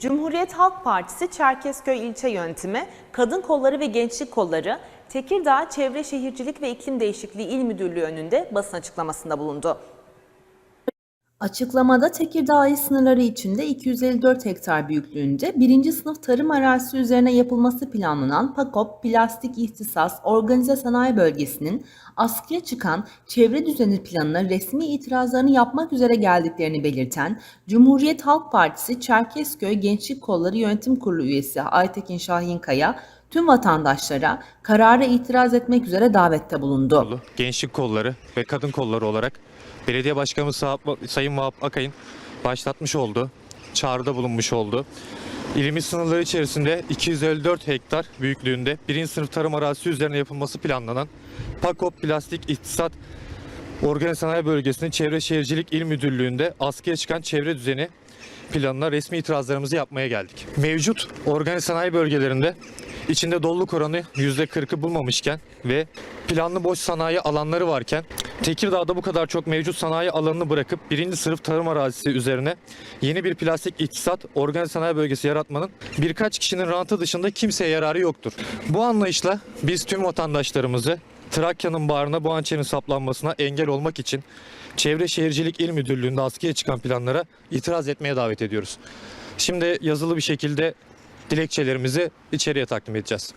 Cumhuriyet Halk Partisi Çerkezköy İlçe Yönetimi, Kadın Kolları ve Gençlik Kolları, Tekirdağ Çevre Şehircilik ve İklim Değişikliği İl Müdürlüğü önünde basın açıklamasında bulundu. Açıklamada Tekirdağ sınırları içinde 254 hektar büyüklüğünde birinci sınıf tarım arazisi üzerine yapılması planlanan PAKOP Plastik İhtisas Organize Sanayi Bölgesi'nin askıya çıkan çevre düzeni planına resmi itirazlarını yapmak üzere geldiklerini belirten Cumhuriyet Halk Partisi Çerkezköy Gençlik Kolları Yönetim Kurulu üyesi Aytekin Şahinkaya tüm vatandaşlara karara itiraz etmek üzere davette bulundu. Gençlik kolları ve kadın kolları olarak belediye başkanımız Sa- Sayın Vahap Akay'ın başlatmış olduğu, çağrıda bulunmuş olduğu ilimiz sınırları içerisinde 254 hektar büyüklüğünde birinci sınıf tarım arazisi üzerine yapılması planlanan PAKOP Plastik İktisat Organize Sanayi Bölgesi'nin Çevre Şehircilik İl Müdürlüğü'nde askıya çıkan çevre düzeni planına resmi itirazlarımızı yapmaya geldik. Mevcut organize sanayi bölgelerinde içinde doluluk oranı %40'ı bulmamışken ve planlı boş sanayi alanları varken Tekirdağ'da bu kadar çok mevcut sanayi alanını bırakıp birinci sınıf tarım arazisi üzerine yeni bir plastik iktisat organize sanayi bölgesi yaratmanın birkaç kişinin rantı dışında kimseye yararı yoktur. Bu anlayışla biz tüm vatandaşlarımızı Trakya'nın bağrına bu hançerin saplanmasına engel olmak için Çevre Şehircilik İl Müdürlüğü'nde askıya çıkan planlara itiraz etmeye davet ediyoruz. Şimdi yazılı bir şekilde dilekçelerimizi içeriye takdim edeceğiz.